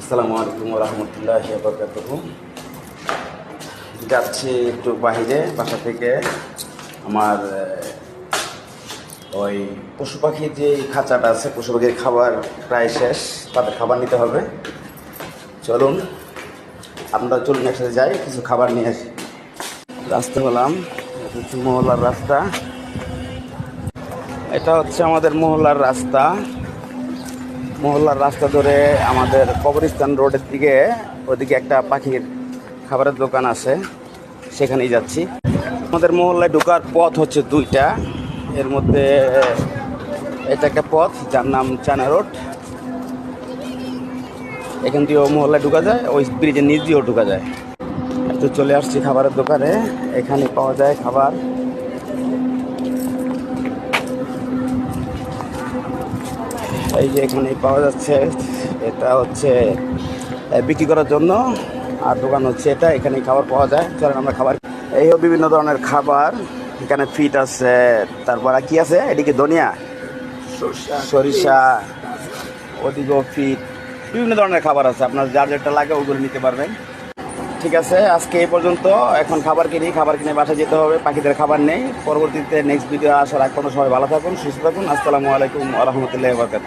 আসসালামু আলাইকুম রহমতুল্লাহ বরকাতুহ যাচ্ছি একটু বাইরে বাসা থেকে আমার ওই পশু পাখির যে খাঁচাটা আছে, পশু পাখির খাবার প্রায় শেষ, তাদের খাবার নিতে হবে। চলুন আপনারা চলুন একসাথে যাই, কিছু খাবার নিয়ে আসি। রাস্তা হলাম হচ্ছে মহল্লার রাস্তা। এটা হচ্ছে আমাদের মহল্লার রাস্তা। মহল্লার রাস্তা ধরে আমাদের কবরস্থান রোডের দিকে, ওদিকে একটা পাখির খাবারের দোকান আছে, সেখানেই যাচ্ছি। আমাদের মহল্লায় ঢোকার পথ হচ্ছে দুইটা। এর মধ্যে এটা একটা পথ, যার নাম চানা রোড। এখান দিয়েও মহল্লায় ঢুকা যায়, ওই ব্রিজের নিচ দিয়েও ঢোকা যায়। তো চলে আসছি খাবারের দোকানে। এখানে পাওয়া যায় খাবার। এই যে এখানে পাওয়া যাচ্ছে এটা হচ্ছে বিক্রি করার জন্য। আর দোকান হচ্ছে এটা এখানে খাবার পাওয়া যায়। চলেন আমরা খাবার এইও বিভিন্ন ধরনের খাবার। এখানে ফিট আছে তারপর কি আছে? এদিকে ধনিয়া সরিষা ওদিকেও ফিট। বিভিন্ন ধরনের খাবার আছে। আপনার যার যেটা লাগে ওগুলো নিতে পারবেন। ঠিক আছে, আজকে এই পর্যন্ত। এখন খাবার কিনি, খাবার কিনে বাসায় যেতে হবে, পাখিদের খাবার নেই। পরবর্তীতে নেক্সট ভিডিও আসার আগ সবাই ভালো থাকুন, সুস্থ থাকুন। আসসালামু আলাইকুম রহমতুল্লাহ বরকাত